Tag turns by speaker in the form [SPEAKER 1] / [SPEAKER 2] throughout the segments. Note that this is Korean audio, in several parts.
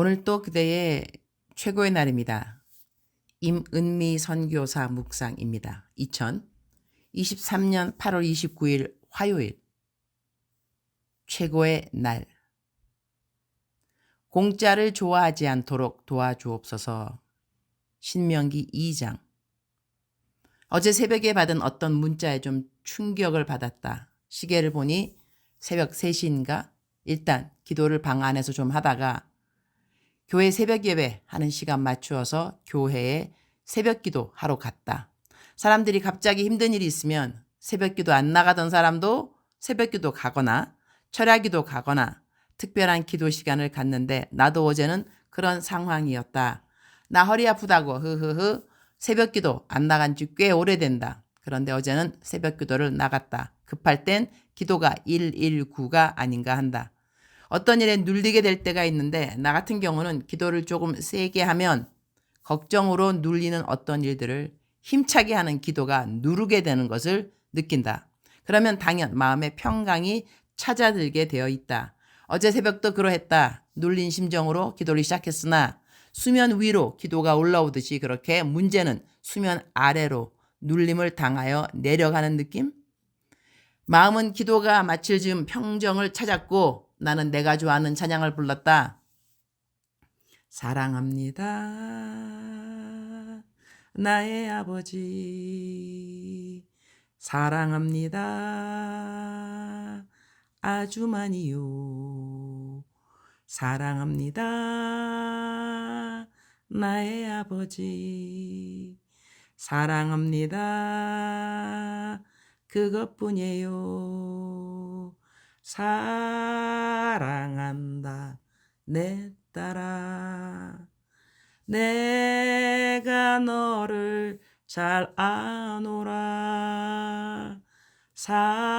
[SPEAKER 1] 오늘 또 그대의 최고의 날입니다. 임은미 선교사 묵상입니다. 2023년 8월 29일 화요일 최고의 날 공짜를 좋아하지 않도록 도와주옵소서 신명기 2장 어제 새벽에 받은 어떤 문자에 좀 충격을 받았다. 시계를 보니 새벽 3시인가? 일단 기도를 방 안에서 좀 하다가 교회 새벽 예배 하는 시간 맞추어서 교회에 새벽 기도 하러 갔다. 사람들이 갑자기 힘든 일이 있으면 새벽 기도 안 나가던 사람도 새벽 기도 가거나 철야 기도 가거나 특별한 기도 시간을 갖는데 나도 어제는 그런 상황이었다. 나 허리 아프다고 흐흐흐 새벽 기도 안 나간 지 꽤 오래된다. 그런데 어제는 새벽 기도를 나갔다. 급할 땐 기도가 119가 아닌가 한다. 어떤 일에 눌리게 될 때가 있는데 나 같은 경우는 기도를 조금 세게 하면 걱정으로 눌리는 어떤 일들을 힘차게 하는 기도가 누르게 되는 것을 느낀다. 그러면 당연 마음의 평강이 찾아들게 되어 있다. 어제 새벽도 그러했다. 눌린 심정으로 기도를 시작했으나 수면 위로 기도가 올라오듯이 그렇게 문제는 수면 아래로 눌림을 당하여 내려가는 느낌? 마음은 기도가 마칠 즈음 평정을 찾았고 나는 내가 좋아하는 찬양을 불렀다. 사랑합니다. 나의 아버지. 사랑합니다. 아주 많이요. 사랑합니다. 나의 아버지. 사랑합니다. 그것뿐이에요. 사랑한다. 내 딸아 내가 너를 잘 아노라. 사랑한다.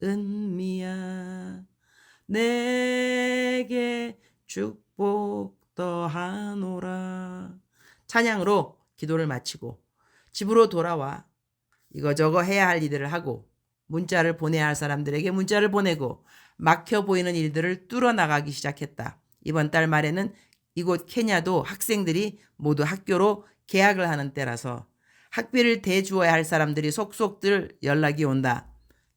[SPEAKER 1] 은미야. 내게 축복 더하노라. 찬양으로 기도를 마치고 집으로 돌아와 이거저거 해야 할 일들을 하고 문자를 보내야 할 사람들에게 문자를 보내고 막혀 보이는 일들을 뚫어 나가기 시작했다. 이번 달 말에는 이곳 케냐도 학생들이 모두 학교로 개학을 하는 때라서 학비를 대주어야 할 사람들이 속속들 연락이 온다.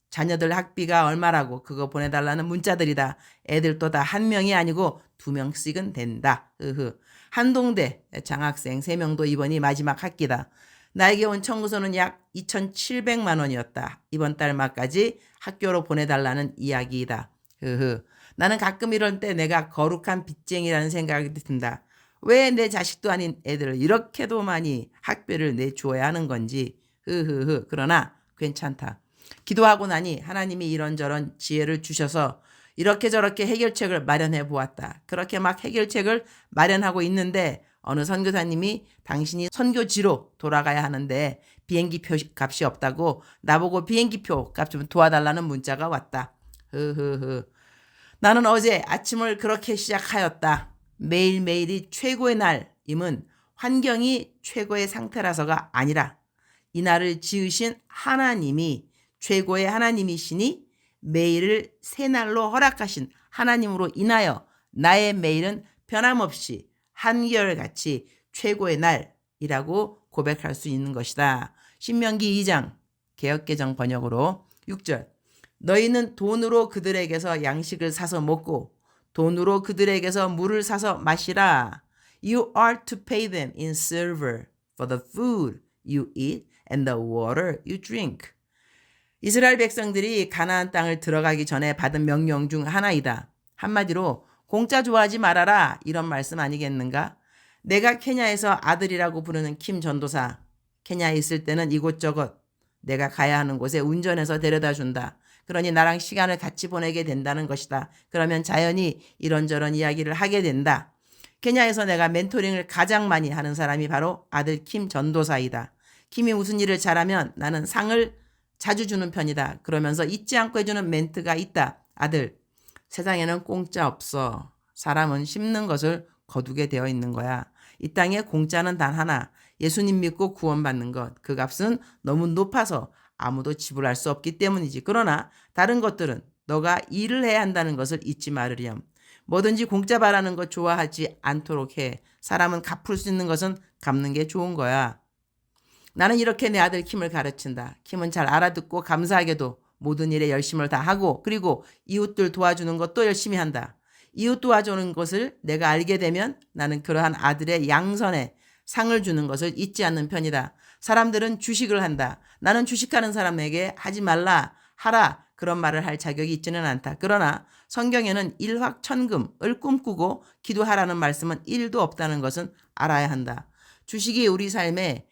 [SPEAKER 1] 자녀들 학비가 얼마라고 그거 보내달라는 문자들이다. 애들도 다 한 명이 아니고 두 명씩은 된다. 으흐. 한동대 장학생 세 명도 이번이 마지막 학기다. 나에게 온 청구서는 약 2,700만 원이었다. 이번 달 말까지 학교로 보내달라는 이야기이다. 흐흐. 나는 가끔 이럴 때 내가 거룩한 빚쟁이라는 생각이 든다. 왜 내 자식도 아닌 애들을 이렇게도 많이 학비를 내주어야 하는 건지. 흐흐흐. 그러나 괜찮다. 기도하고 나니 하나님이 이런저런 지혜를 주셔서 이렇게 저렇게 해결책을 마련해 보았다. 그렇게 막 해결책을 마련하고 있는데 어느 선교사님이 당신이 선교지로 돌아가야 하는데 비행기 표 값이 없다고 나보고 비행기 표 값 좀 도와달라는 문자가 왔다. 흐흐흐. 나는 어제 아침을 그렇게 시작하였다. 매일매일이 최고의 날임은 환경이 최고의 상태라서가 아니라 이 날을 지으신 하나님이 최고의 하나님이시니 매일을 새 날로 허락하신 하나님으로 인하여 나의 매일은 변함없이 한결같이 최고의 날이라고 고백할 수 있는 것이다. 신명기 2장 개혁개정 번역으로 6절 너희는 돈으로 그들에게서 양식을 사서 먹고 돈으로 그들에게서 물을 사서 마시라. You are to pay them in silver for the food you eat and the water you drink. 이스라엘 백성들이 가나안 땅을 들어가기 전에 받은 명령 중 하나이다. 한마디로 공짜 좋아하지 말아라 이런 말씀 아니겠는가? 내가 케냐에서 아들이라고 부르는 킴 전도사 케냐에 있을 때는 이곳저곳 내가 가야 하는 곳에 운전해서 데려다 준다. 그러니 나랑 시간을 같이 보내게 된다는 것이다. 그러면 자연히 이런저런 이야기를 하게 된다. 케냐에서 내가 멘토링을 가장 많이 하는 사람이 바로 아들 킴 전도사이다. 킴이 무슨 일을 잘하면 나는 상을 자주 주는 편이다. 그러면서 잊지 않고 해주는 멘트가 있다. 아들, 세상에는 공짜 없어. 사람은 심는 것을 거두게 되어 있는 거야. 이 땅에 공짜는 단 하나. 예수님 믿고 구원받는 것. 그 값은 너무 높아서 아무도 지불할 수 없기 때문이지. 그러나 다른 것들은 너가 일을 해야 한다는 것을 잊지 말으렴. 뭐든지 공짜 바라는 것 좋아하지 않도록 해. 사람은 갚을 수 있는 것은 갚는 게 좋은 거야. 나는 이렇게 내 아들 킴을 가르친다. 킴은 잘 알아듣고 감사하게도 모든 일에 열심을 다하고 그리고 이웃들 도와주는 것도 열심히 한다. 이웃 도와주는 것을 내가 알게 되면 나는 그러한 아들의 양선에 상을 주는 것을 잊지 않는 편이다. 사람들은 주식을 한다. 나는 주식하는 사람에게 하지 말라, 하라 그런 말을 할 자격이 있지는 않다. 그러나 성경에는 일확천금을 꿈꾸고 기도하라는 말씀은 1도 없다는 것은 알아야 한다. 주식이 우리 삶에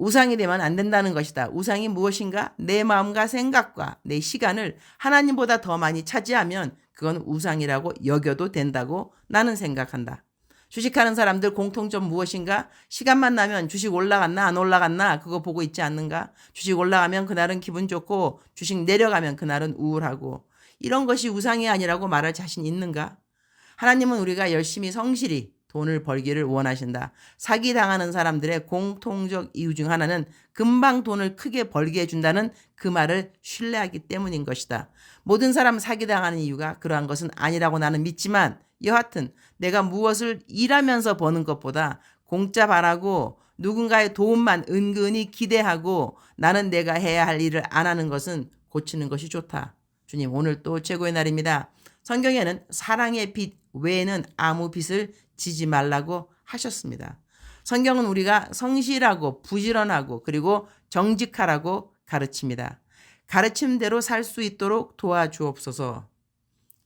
[SPEAKER 1] 우상이 되면 안 된다는 것이다. 우상이 무엇인가? 내 마음과 생각과 내 시간을 하나님보다 더 많이 차지하면 그건 우상이라고 여겨도 된다고 나는 생각한다. 주식하는 사람들 공통점 무엇인가? 시간만 나면 주식 올라갔나 안 올라갔나 그거 보고 있지 않는가? 주식 올라가면 그날은 기분 좋고 주식 내려가면 그날은 우울하고 이런 것이 우상이 아니라고 말할 자신 있는가? 하나님은 우리가 열심히 성실히 돈을 벌기를 원하신다. 사기 당하는 사람들의 공통적 이유 중 하나는 금방 돈을 크게 벌게 해준다는 그 말을 신뢰하기 때문인 것이다. 모든 사람 사기 당하는 이유가 그러한 것은 아니라고 나는 믿지만 여하튼 내가 무엇을 일하면서 버는 것보다 공짜 바라고 누군가의 도움만 은근히 기대하고 나는 내가 해야 할 일을 안 하는 것은 고치는 것이 좋다. 주님, 오늘 또 최고의 날입니다. 성경에는 사랑의 빛 외에는 아무 빛을 지지 말라고 하셨습니다. 성경은 우리가 성실하고 부지런하고 그리고 정직하라고 가르칩니다. 가르침대로 살 수 있도록 도와주옵소서.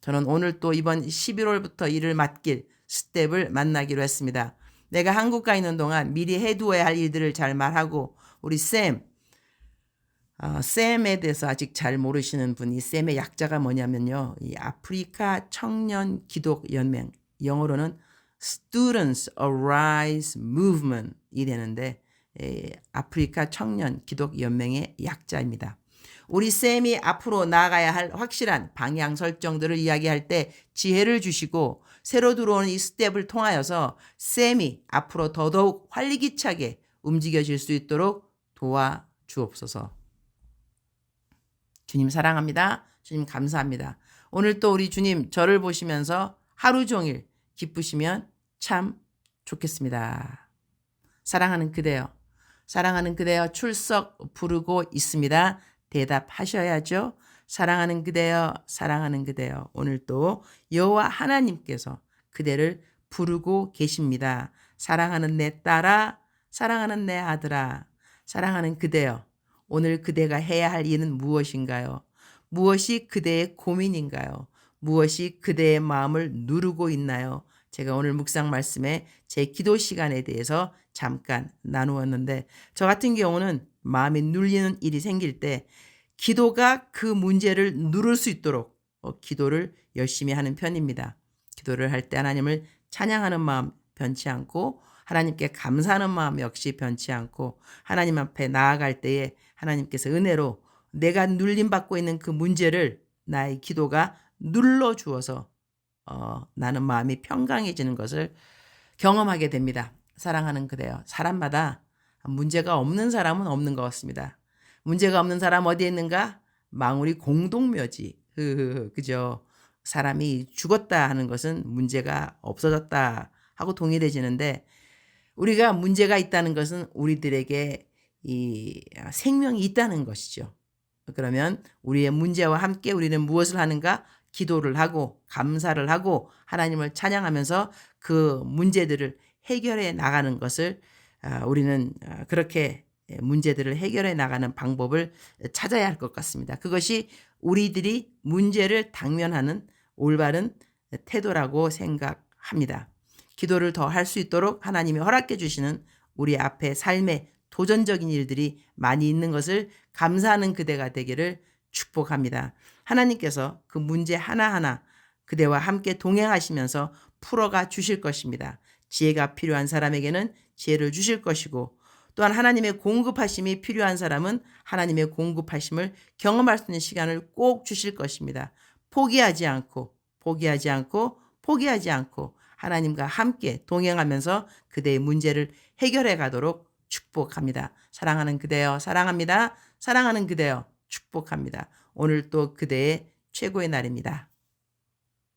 [SPEAKER 1] 저는 오늘 또 이번 11월부터 일을 맡길 스텝을 만나기로 했습니다. 내가 한국 가 있는 동안 미리 해두어야 할 일들을 잘 말하고 우리 쌤, 어, 쌤에 대해서 아직 잘 모르시는 분이 쌤의 약자가 뭐냐면요. 이 아프리카 청년 기독 연맹 영어로는 Students Arise Movement이 되는데 에, 아프리카 청년 기독 연맹의 약자입니다. 우리 쌤이 앞으로 나아가야 할 확실한 방향 설정들을 이야기할 때 지혜를 주시고 새로 들어오는 이 스텝을 통하여서 쌤이 앞으로 더더욱 활기차게 움직여질 수 있도록 도와 주옵소서. 주님 사랑합니다. 주님 감사합니다. 오늘 또 우리 주님 저를 보시면서 하루 종일 기쁘시면 참 좋겠습니다. 사랑하는 그대여, 사랑하는 그대여 출석 부르고 있습니다. 대답하셔야죠. 사랑하는 그대여, 사랑하는 그대여. 오늘 또 여호와 하나님께서 그대를 부르고 계십니다. 사랑하는 내 딸아, 사랑하는 내 아들아, 사랑하는 그대여. 오늘 그대가 해야 할 일은 무엇인가요? 무엇이 그대의 고민인가요? 무엇이 그대의 마음을 누르고 있나요? 제가 오늘 묵상 말씀에 제 기도 시간에 대해서 잠깐 나누었는데 저 같은 경우는 마음이 눌리는 일이 생길 때 기도가 그 문제를 누를 수 있도록 어, 기도를 열심히 하는 편입니다. 기도를 할 때 하나님을 찬양하는 마음 변치 않고 하나님께 감사하는 마음 역시 변치 않고 하나님 앞에 나아갈 때에 하나님께서 은혜로 내가 눌림 받고 있는 그 문제를 나의 기도가 눌러 주어서 어, 나는 마음이 평강해지는 것을 경험하게 됩니다. 사랑하는 그대요. 사람마다 문제가 없는 사람은 없는 것 같습니다. 문제가 없는 사람 어디에 있는가? 망우리 공동묘지. 그죠? 사람이 죽었다 하는 것은 문제가 없어졌다 하고 동일해지는데 우리가 문제가 있다는 것은 우리들에게 이 생명이 있다는 것이죠. 그러면 우리의 문제와 함께 우리는 무엇을 하는가? 기도를 하고 감사를 하고 하나님을 찬양하면서 그 문제들을 해결해 나가는 것을 아, 우리는 아, 그렇게 문제들을 해결해 나가는 방법을 찾아야 할 것 같습니다. 그것이 우리들이 문제를 당면하는 올바른 태도라고 생각합니다. 기도를 더 할 수 있도록 하나님이 허락해 주시는 우리 앞에 삶의 도전적인 일들이 많이 있는 것을 감사하는 그대가 되기를 축복합니다. 하나님께서 그 문제 하나하나 그대와 함께 동행하시면서 풀어가 주실 것입니다. 지혜가 필요한 사람에게는 지혜를 주실 것이고 또한 하나님의 공급하심이 필요한 사람은 하나님의 공급하심을 경험할 수 있는 시간을 꼭 주실 것입니다. 포기하지 않고 포기하지 않고 포기하지 않고 하나님과 함께 동행하면서 그대의 문제를 해결해 가도록 축복합니다. 사랑하는 그대여 사랑합니다. 사랑하는 그대여 축복합니다. 오늘 또 그대의 최고의 날입니다.